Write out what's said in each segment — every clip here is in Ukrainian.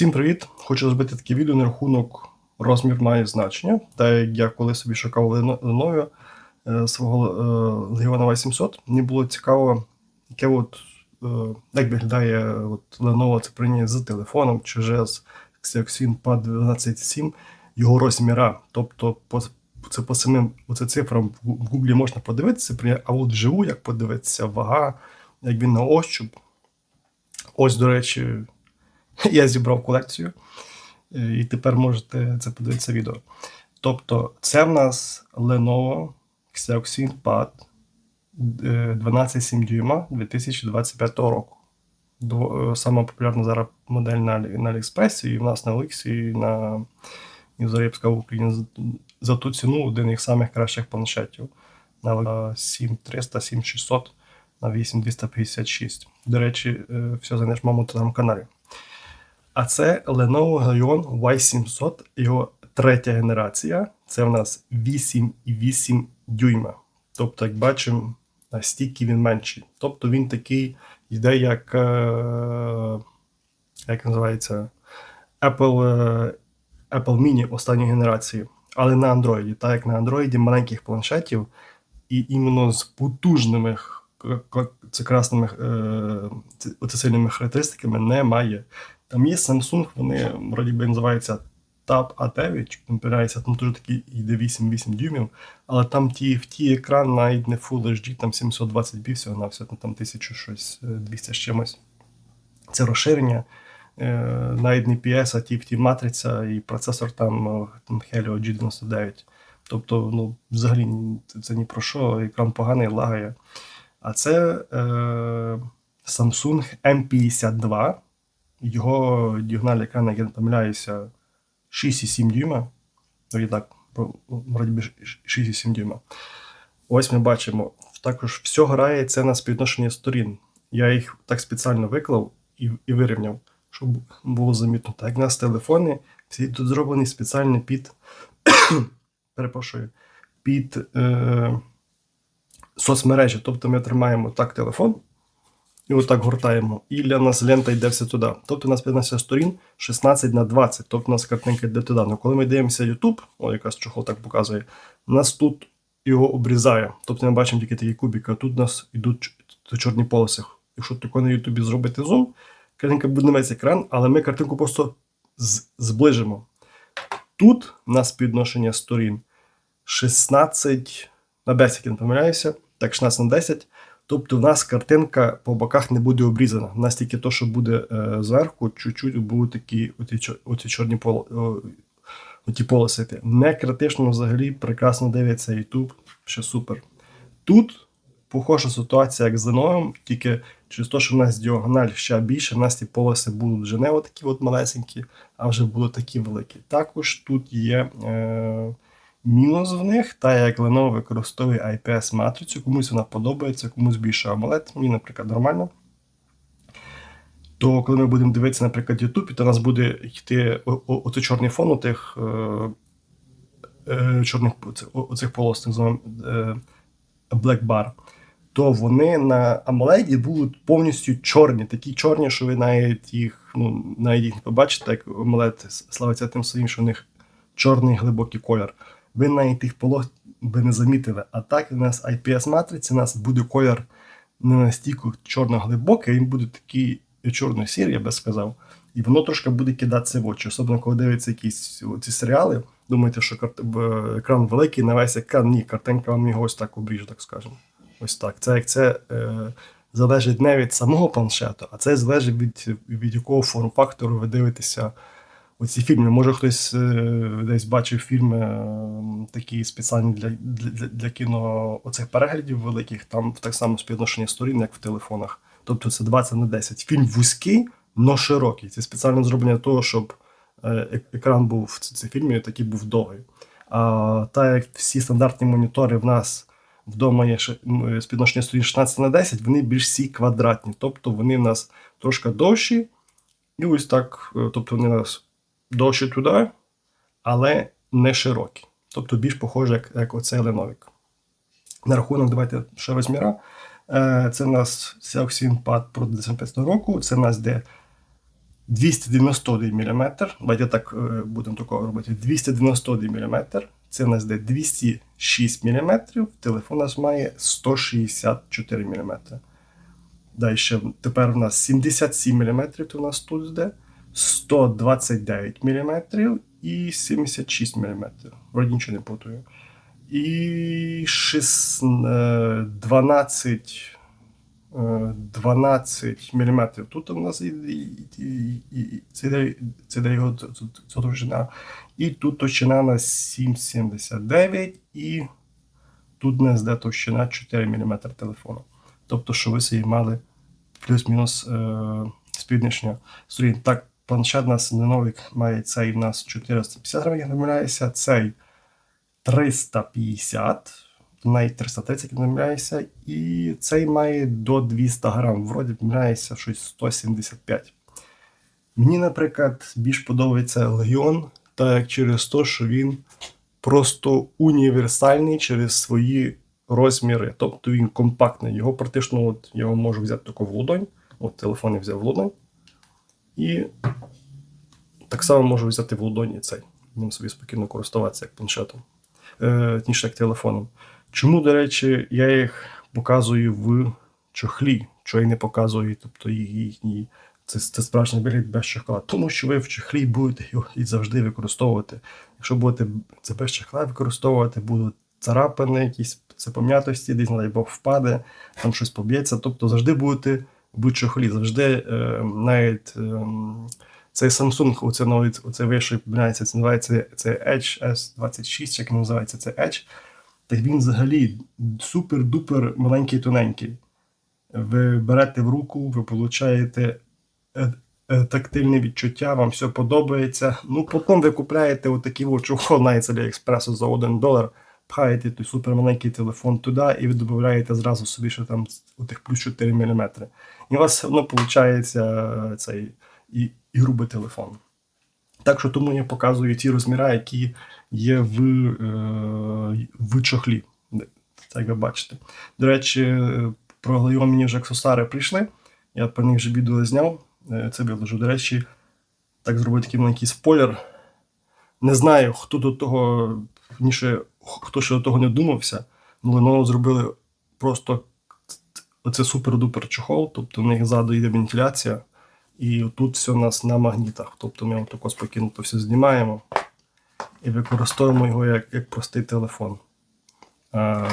Всім привіт! Хочу зробити таке відео на рахунок розмір має значення. Та як я коли собі шукав Lenovo е, свого е, Legion 800, мені було цікаво, яке от, е, як виглядає от Lenovo це прийняття з телефоном чи вже з Xiaoxin Pad 127 його розміра. Тобто по, це по самим оце цифрам в Гуглі можна подивитися, а от вживу, як подивитися, вага, як він на ощуп. Ось, до речі. Я зібрав колекцію, е, і тепер можете це подивитися відео. Тобто, це в нас Lenovo Xiaoxin Pad 12,7 дюйма 2025 року. Е, сама популярна зараз модель на на AliExpress, і в нас на Олексі, і на Ізорєбська в Україні за ту ціну один із самих кращих планшетів на 7300, 7600 на 8256. До речі, е, все знайдеш в моєму телеграм-каналі. А це Lenovo Legion Y700, його третя генерація. Це в нас 8,8 дюйма. Тобто, як бачимо, настільки він менший. Тобто він такий йде, як е, як називається Apple е, Apple Mini останньої генерації, але на Android. Так як на Android маленьких планшетів, і іменно з потужними це красними е, характеристиками немає. Там є Samsung, вони вроді би називаються Tab A9, напирається, там теж такий йде 8-8 дюймів, але там ті, в ті екран навіть не Full HD, там 720 b всього на все, там 1200 з чимось. Це розширення, е, навіть не PS, а ті в ті матриця і процесор там, там Helio G99. Тобто, ну, взагалі це ні про що, екран поганий, лагає. А це е, Samsung M52. Його діагональ екрану, як я не помиляюся, 6,7 дюйма. Ну і так, вроді 6,7 дюйма. Ось ми бачимо. Також все грає це на співвідношення сторін. Я їх так спеціально виклав і і вирівняв, щоб було замітно. Так, як у нас телефони, всі тут зроблені спеціально під перепрошую, під е, соцмережі. Тобто ми тримаємо так телефон. І отак гортаємо. І для нас лента йде все туди. Тобто у нас 15 сторін 16 на 20. Тобто у нас картинка йде туди. Ну коли ми дивимося YouTube, о, якраз чохол так показує, нас тут його обрізає. Тобто ми бачимо тільки такі кубики, а тут у нас йдуть чорні полоси. Якщо тако на YouTube зробити зум, картинка буде на весь екран, але ми картинку просто зближимо. Тут у нас підношення сторін 16 на 10, я не помиляюся, так, 16 на 10. Тобто в нас картинка по боках не буде обрізана. У нас тільки то, що буде е, зверху, чуть-чуть будуть такі оті, оті чорні оті полоси. Не критично взагалі, прекрасно дивиться YouTube, ще супер. Тут похожа ситуація, як з Lenovo, тільки через те, що в нас діагональ ще більше, в нас ті полоси будуть вже не такі от малесенькі, а вже будуть такі великі. Також тут є. Е, Мінус в них, та як Lenovo використовує IPS-матрицю, комусь вона подобається, комусь більше AMOLED, мені, наприклад, нормально. То коли ми будемо дивитися, наприклад, YouTube, то у нас буде йти оцей чорний фон у тих е, е, чорних оцих полос, так званих е, Black Bar, то вони на AMOLED будуть повністю чорні, такі чорні, що ви навіть їх ну, навіть їх не побачите, як AMOLED славиться тим своїм, що у них чорний глибокий колір ви навіть тих полос би не замітили. А так у нас IPS-матриці, у нас буде колір не настільки чорно-глибокий, він буде такий чорно-сірий, я би сказав. І воно трошки буде кидатися в очі. Особливо, коли дивиться якісь ці серіали, думаєте, що екран великий, на весь екран, ні, картинка вам його ось так обріже, так скажемо. Ось так. Це як це е, залежить не від самого планшету, а це залежить від від якого форм-фактору ви дивитеся оці фільми. Може хтось е, десь бачив фільми е, такі спеціальні для для, для кіно оцих переглядів великих, там так само співвідношення сторін, як в телефонах. Тобто це 20 на 10. Фільм вузький, но широкий. Це спеціально зроблення того, щоб е, екран був в цій фільмі такий був довгий. А так як всі стандартні монітори в нас вдома є співвідношення сторін 16 на 10, вони більш всі квадратні. Тобто вони в нас трошки довші. І ось так, тобто вони у нас довше туди, але не широкі. Тобто більш похоже, як як оцей леновик. На рахунок, давайте ще розміра. Е, це у нас Xiaoxin Pad Pro 2015 року. Це у нас де 291 мм. Давайте так е, будемо такого робити. 291 мм. Це в нас де 206 мм. Телефон у нас має 164 мм. Далі тепер у нас 77 мм, то у нас тут йде, 129 мм і 76 мм. Вроді нічого не путаю. І 6, е, 12, е, 12 мм. Тут у нас це, це йде його довжина. І тут товщина на 7,79 і тут у нас йде товщина 4 мм телефону. Тобто, що ви собі мали плюс-мінус е, співвідношення сторін. Так, планшет у нас не має цей у нас 450 гривень, не помиляюся, цей 350, навіть 330, як не помиляюся, і цей має до 200 грам, вроді помиляюся, щось 175. Мені, наприклад, більш подобається Легіон, так як через те, що він просто універсальний через свої розміри. Тобто він компактний. Його практично от, я можу взяти тако в ладонь. От телефон я взяв в ладонь. І само можу взяти в ладоні цей. Ним собі спокійно користуватися як планшетом, е, ніж як телефоном. Чому, до речі, я їх показую в чохлі, що я не показую, тобто їх- їхній. Це, це справжній вигляд без чохла. Тому що ви в чохлі будете його і завжди використовувати. Якщо будете це без чохла використовувати, будуть царапини, якісь це пом'ятості, десь, дай Бог, впаде, там щось поб'ється. Тобто завжди будете в чохлі. Завжди е, навіть е, цей Samsung, оце новий, оце вийшов, помиляється, це називається це Edge S26, як він називається, це Edge. Так він взагалі супер-дупер маленький тоненький. Ви берете в руку, ви получаєте е, е, тактильне відчуття, вам все подобається. Ну, потім ви купляєте отакий от чохол навіть з Аліекспресу за 1 долар, пхаєте той супермаленький телефон туди, і ви додаєте зразу собі, що там у тих плюс 4 мм. І у вас все одно виходить цей і, і грубий телефон. Так що тому я показую ті розміри, які є в, е, в чохлі. Так ви бачите. До речі, про Глайон мені вже аксесуари прийшли. Я про них вже відео зняв. Е, Це виложу. До речі, так зробив такий маленький спойлер. Не знаю, хто до того, ніше, хто ще до того не думався, але Lenovo зробили просто оце супер-дупер чохол, тобто в них ззаду йде вентиляція, і тут все у нас на магнітах. Тобто ми тако спокійно все знімаємо і використовуємо його як, як простий телефон. А,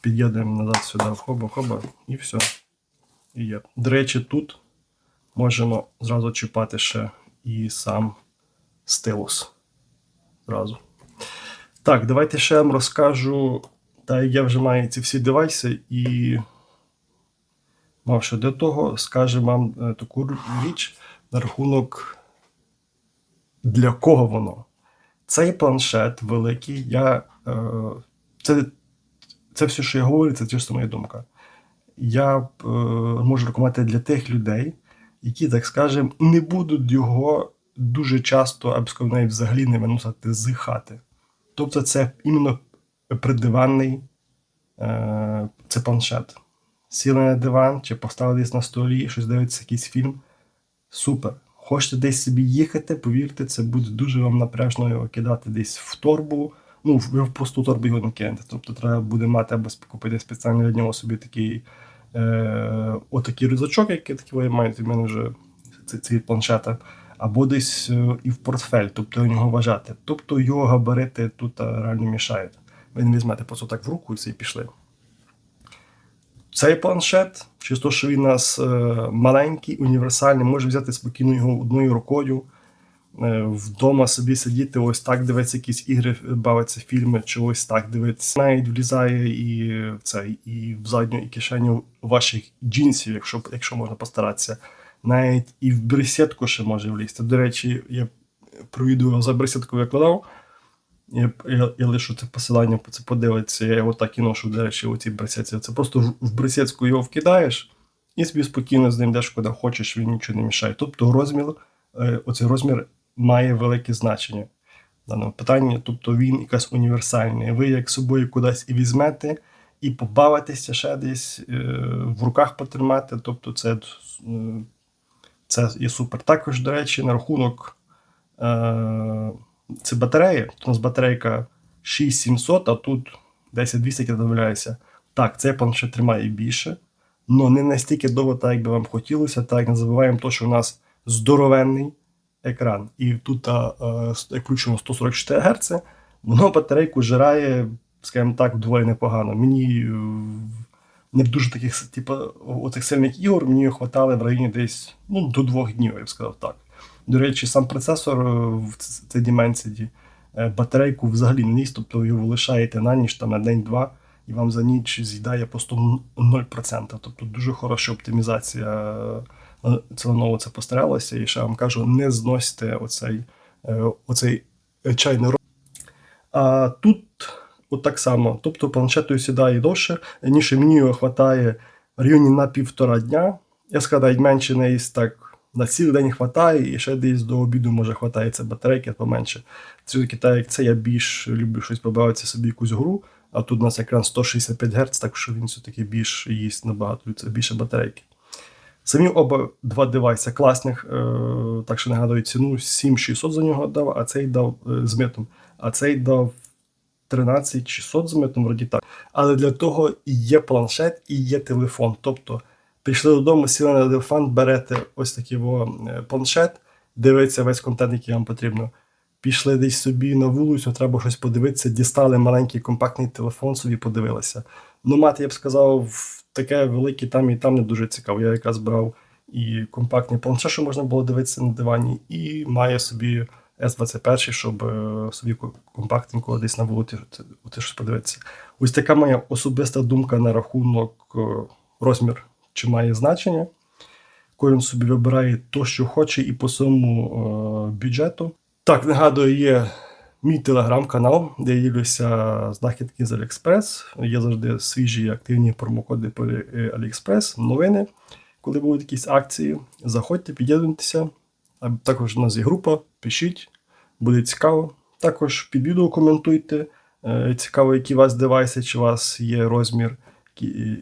під'єднуємо назад сюди, в хоба-хоба, і все. І є. До речі, тут можемо зразу чіпати ще і сам стилус. Зразу. Так, давайте ще вам розкажу. Та я вже маю ці всі девайси і мавши до того, скажу вам е, таку річ на рахунок, для кого воно. Цей планшет великий, я, е, це, це все, що я говорю, це чисто моя думка. Я е, можу рекомендувати для тих людей, які, так скажемо, не будуть його дуже часто, або сказав, взагалі не виносити з хати. Тобто, це іменно придиванний це планшет. Сіли на диван чи поставили десь на столі, щось дивиться якийсь фільм. Супер. Хочете десь собі їхати, повірте, це буде дуже вам напряжно його кидати десь в торбу. Ну, ви в пусту торбу його не кинете. Тобто треба буде мати або купити спеціально для нього собі такий е, отакий рюкзачок, який такий ви маєте в мене вже ці, планшета, або десь е, і в портфель, тобто його вважати. Тобто його габарити тут е, реально мішають. Ви не візьмете просто так в руку і всі пішли. Цей планшет, чисто, що він у нас е, маленький, універсальний, може взяти спокійно його одною рукою, е, вдома собі сидіти, ось так дивитися якісь ігри, бавитися фільми, чи ось так дивитися. Навіть влізає і в цей, і в задню і кишеню ваших джинсів, якщо, якщо можна постаратися. Навіть і в бресетку ще може влізти. До речі, я про відео за бресетку викладав. Я, я, я лишу це посилання, це подивиться, я його так і ношу, до речі, у цій бресетці. Це просто в, бресетку його вкидаєш і собі спокійно з ним йдеш куди хочеш, він нічого не мішає. Тобто розмір, е, оцей розмір має велике значення в даному питанні, тобто він якась універсальний. Ви як собою кудись і візьмете, і побавитеся ще десь, е, в руках потримати, тобто це, е, Це є супер. Також, до речі, на рахунок це батареї. Тут у нас батарейка 6700, а тут 10200, як я домовляюся. Так, цей планшет тримає більше, але не настільки довго, так як би вам хотілося. Так, не забуваємо, то, що у нас здоровенний екран. І тут включено 144 Гц, воно батарейку жирає, скажімо так, вдвоє непогано. Мені е, не в дуже таких типу, оцих сильних ігор мені хватало в районі десь ну, до двох днів, я б сказав так. До речі, сам процесор е, в цій Dimensity е, батарейку взагалі не їсть, тобто ви його лишаєте на ніч там, на день-два, і вам за ніч з'їдає просто 0%. Тобто дуже хороша оптимізація е, ціленово це постаралася. І ще вам кажу, не зносьте оцей, оцей чайний рот. А тут от так само. Тобто планшетою сідає довше, ніж мені його вистачає в районі на півтора дня. Я навіть менше неї так на цілий день вистачає, і ще десь до обіду може хватається батарейки поменше. Це таки так, як це я більш люблю щось побавитися собі якусь гру, а тут у нас екран 165 Гц, так що він все-таки більш їсть набагато, це більше батарейки. Самі оба два девайси класних, е, так що нагадую ціну 7600 за нього дав, а цей дав е, з митом, а цей дав 13600 з митом, вроді так. Але для того і є планшет, і є телефон. Тобто прийшли додому, сіли на телефон, берете ось такий е, планшет, дивиться весь контент, який вам потрібно. Пішли десь собі на вулицю, треба щось подивитися, дістали маленький компактний телефон, собі подивилися. Ну, мати, я б сказав, таке велике там і там не дуже цікаво. Я якраз брав і компактний планшет, що можна було дивитися на дивані, і має собі S21, щоб е, собі компактненько десь на вулиці щось подивитися. Ось така моя особиста думка на рахунок е, розмір, чи має значення. Кожен собі вибирає то, що хоче, і по своєму е, бюджету. Так, нагадую, є мій телеграм-канал, де я ділюся знахідки з AliExpress. Є завжди свіжі і активні промокоди по е, AliExpress, новини, коли будуть якісь акції. Заходьте, під'єднуйтеся. Також у нас є група, пишіть, буде цікаво. Також під відео коментуйте. Е, Цікаво, які у вас девайси, чи у вас є розмір,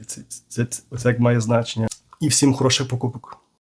це, це, це, це як має значення. І всім хороших покупок.